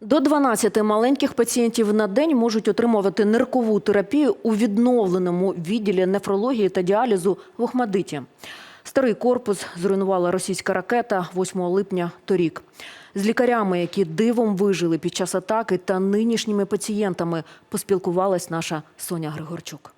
До 12 маленьких пацієнтів на день можуть отримувати ниркову терапію у відновленому відділі нефрології та діалізу в Охмадиті. Старий корпус зруйнувала російська ракета 8 липня торік. З лікарями, які дивом вижили під час атаки, та нинішніми пацієнтами поспілкувалась наша Соня Григорчук.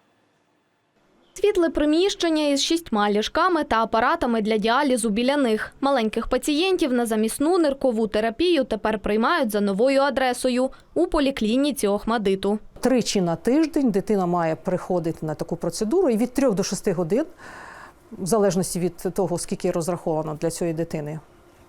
Світле приміщення із шістьма ліжками та апаратами для діалізу біля них. Маленьких пацієнтів на замісну ниркову терапію тепер приймають за новою адресою у поліклініці Охмадиту. Тричі на тиждень дитина має приходити на таку процедуру і від 3 до 6 годин, в залежності від того, скільки розраховано для цієї дитини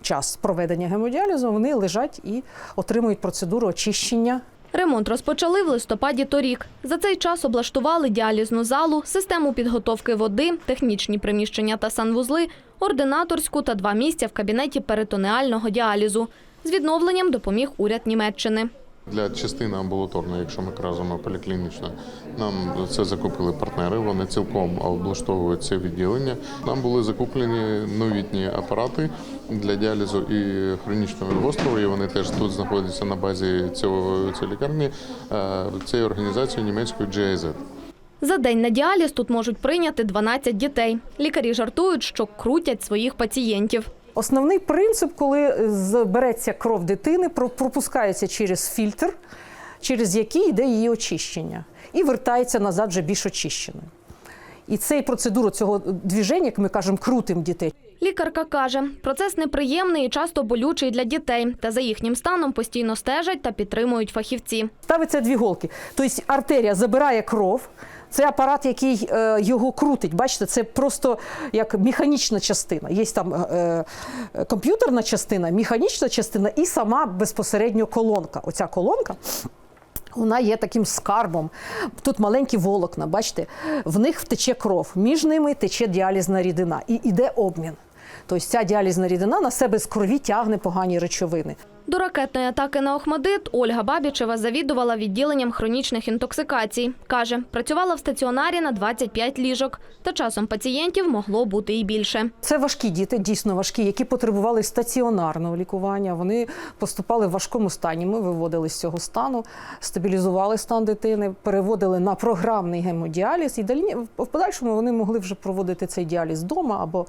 час проведення гемодіалізу, вони лежать і отримують процедуру очищення Ремонт розпочали в листопаді торік. За цей час облаштували діалізну залу, систему підготовки води, технічні приміщення та санвузли, ординаторську та два місця в кабінеті перитонеального діалізу. З відновленням допоміг уряд Німеччини. Для частини амбулаторної, якщо ми кажемо поліклінічно, нам це закупили партнери. Вони цілком облаштовують це відділення. Нам були закуплені новітні апарати для діалізу і хронічного гострого. І вони теж тут знаходяться на базі цього цієї лікарні е, цієї організації німецької GIZ. За день на діаліз тут можуть прийняти 12 дітей. Лікарі жартують, що крутять своїх пацієнтів. Основний принцип, коли збереться кров дитини, про- пропускається через фільтр, через який йде її очищення, і вертається назад вже більш очищеною. І цей процедуру цього движення, як ми кажемо, крутим дітей. Лікарка каже, процес неприємний і часто болючий для дітей, та за їхнім станом постійно стежать та підтримують фахівці. Ставиться дві голки. Тобто артерія забирає кров. Це апарат, який е, його крутить. Бачите, це просто як механічна частина. Є там е, е, комп'ютерна частина, механічна частина і сама безпосередньо колонка. Оця колонка. Вона є таким скарбом. Тут маленькі волокна, бачите, в них втече кров, між ними тече діалізна рідина і йде обмін. Тобто ця діалізна рідина на себе з крові тягне погані речовини. До ракетної атаки на Охмадит Ольга Бабічева завідувала відділенням хронічних інтоксикацій. Каже, працювала в стаціонарі на 25 ліжок, та часом пацієнтів могло бути і більше. Це важкі діти, дійсно важкі, які потребували стаціонарного лікування. Вони поступали в важкому стані. Ми виводили з цього стану, стабілізували стан дитини, переводили на програмний гемодіаліз, і в подальшому вони могли вже проводити цей діаліз вдома або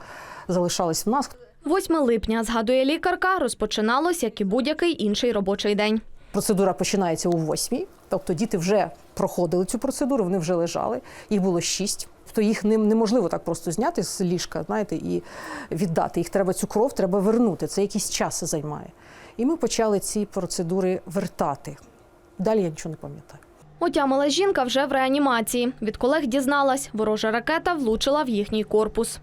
залишались в нас. 8 липня, згадує лікарка, розпочиналось, як і будь-який інший робочий день. Процедура починається у восьмій, тобто діти вже проходили цю процедуру, вони вже лежали. Їх було шість. То їх нем- неможливо так просто зняти з ліжка, знаєте, і віддати. Їх треба цю кров, треба вернути. Це якийсь час займає. І ми почали ці процедури вертати. Далі я нічого не пам'ятаю. Отямила жінка вже в реанімації. Від колег дізналась, ворожа ракета влучила в їхній корпус.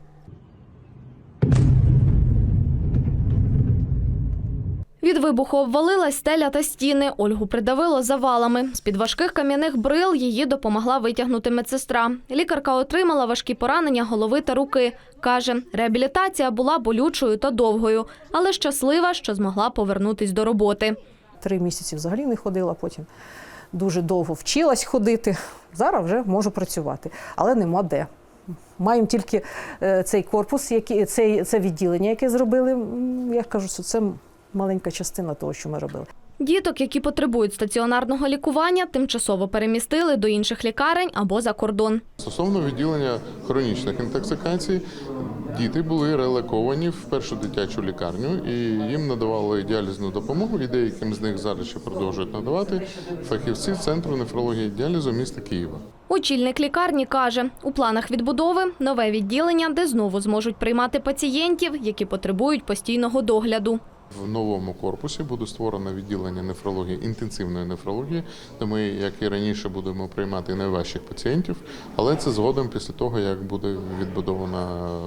Від вибуху обвалилась стеля та стіни. Ольгу придавило завалами. З-під важких кам'яних брил її допомогла витягнути медсестра. Лікарка отримала важкі поранення голови та руки. Каже, реабілітація була болючою та довгою, але щаслива, що змогла повернутись до роботи. Три місяці взагалі не ходила, потім дуже довго вчилась ходити. Зараз вже можу працювати, але нема де. Маємо тільки е, цей корпус, який, це відділення, яке зробили. Я кажу, що це маленька частина того, що ми робили. Діток, які потребують стаціонарного лікування, тимчасово перемістили до інших лікарень або за кордон. Стосовно відділення хронічних інтоксикацій, діти були релоковані в першу дитячу лікарню і їм надавали діалізну допомогу, і деяким з них зараз ще продовжують надавати фахівці Центру нефрології діалізу міста Києва. Очільник лікарні каже, у планах відбудови нове відділення, де знову зможуть приймати пацієнтів, які потребують постійного догляду. В новому корпусі буде створено відділення нефрології, інтенсивної нефрології, де ми, як і раніше, будемо приймати найважчих пацієнтів, але це згодом після того, як буде відбудовано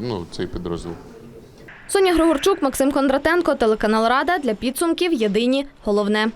ну, цей підрозділ. Соня Григорчук, Максим Кондратенко, телеканал Рада для підсумків. Єдині головне.